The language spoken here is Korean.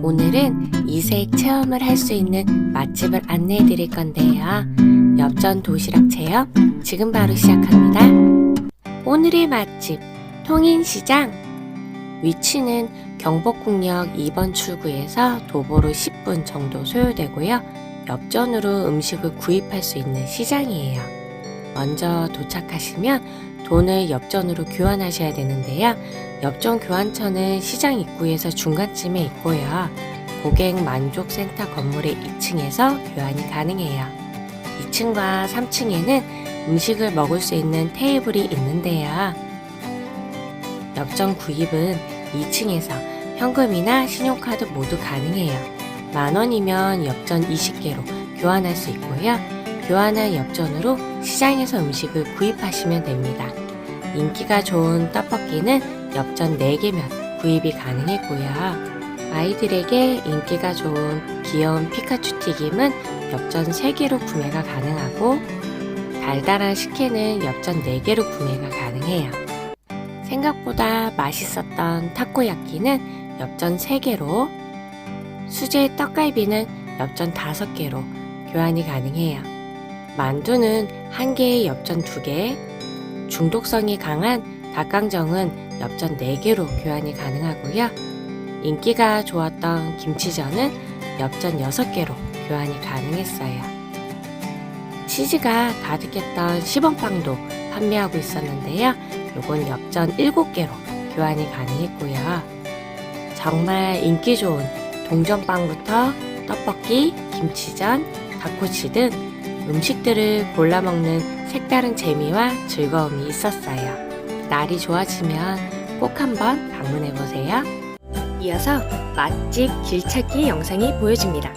오늘은 이색 체험을 할 수 있는 맛집을 안내해 드릴 건데요. 엽전 도시락 체험 지금 바로 시작합니다. 오늘의 맛집 통인시장 위치는 경복궁역 2번 출구에서 도보로 10분 정도 소요되고요. 엽전으로 음식을 구입할 수 있는 시장이에요. 먼저 도착하시면 돈을 엽전으로 교환하셔야 되는데요. 엽전 교환처는 시장 입구에서 중간쯤에 있고요. 고객 만족센터 건물의 2층에서 교환이 가능해요. 2층과 3층에는 음식을 먹을 수 있는 테이블이 있는데요. 엽전 구입은 2층에서 현금이나 신용카드 모두 가능해요. 만 원이면 엽전 20개로 교환할 수 있고요. 교환한 엽전으로 시장에서 음식을 구입하시면 됩니다. 인기가 좋은 떡볶이는 엽전 4개면 구입이 가능했고요. 아이들에게 인기가 좋은 귀여운 피카츄 튀김은 엽전 3개로 구매가 가능하고 달달한 식혜는 엽전 4개로 구매가 가능해요. 생각보다 맛있었던 타코야끼는 엽전 3개로 수제 떡갈비는 엽전 5개로 교환이 가능해요. 만두는 한 개에 엽전 2개, 중독성이 강한 닭강정은 엽전 4개로 교환이 가능하고요. 인기가 좋았던 김치전은 엽전 6개로 교환이 가능했어요. 치즈가 가득했던 시범빵도 판매하고 있었는데요. 요건 엽전 7개로 교환이 가능했고요. 정말 인기 좋은 동전빵부터 떡볶이, 김치전, 닭꼬치 등 음식들을 골라 먹는 색다른 재미와 즐거움이 있었어요. 날이 좋아지면 꼭 한번 방문해 보세요. 이어서 맛집 길찾기 영상이 보여집니다.